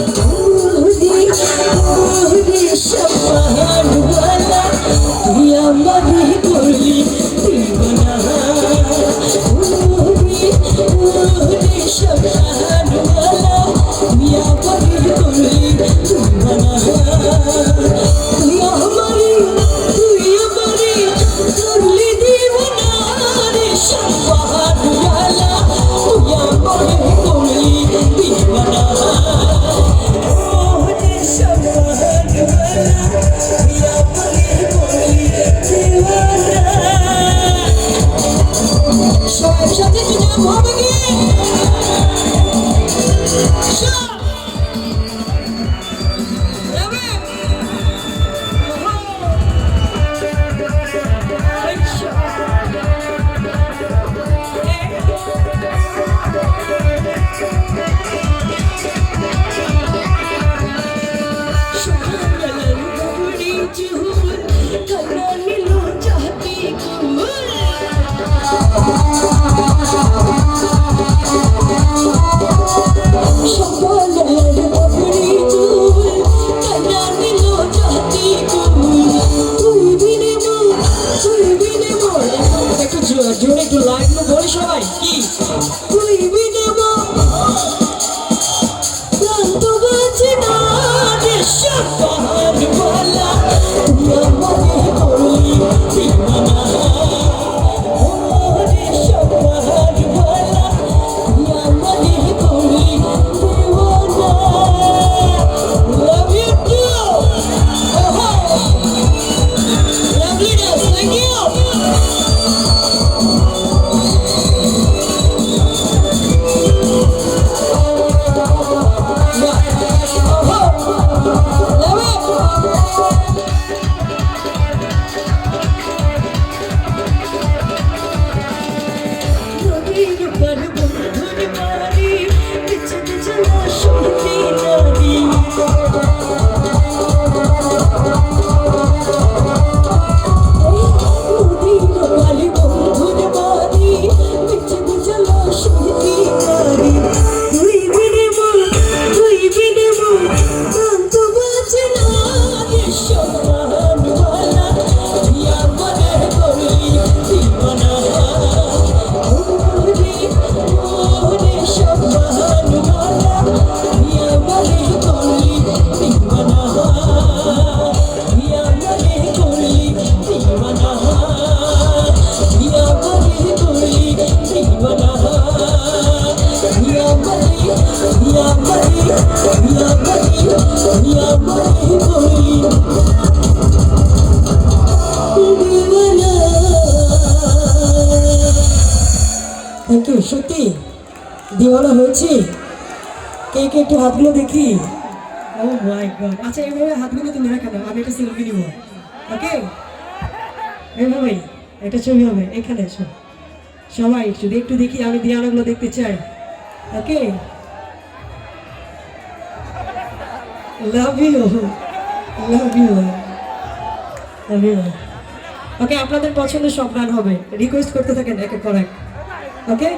Oh, সাথে সবাই কি ইউ সত্যি দিওয়ানা হয়েছে। কে কে একটু হাতগুলো দেখি। Oh my God. আচ্ছা এইভাবে হাতগুলো তুমি রেখে দাও আমি একটা সেলফি নিব। ওকে? এইভাবেই। একটা ছবি হবে। এখানে এসো সবাই শুধু একটু দেখি, আমি দিয়ানাগুলো দেখতে চাই। Okay love you love you love you okay আপনাদের পছন্দের সব গান হবে। রিকোয়েস্ট করতে থাকেন একের পর এক। ওকে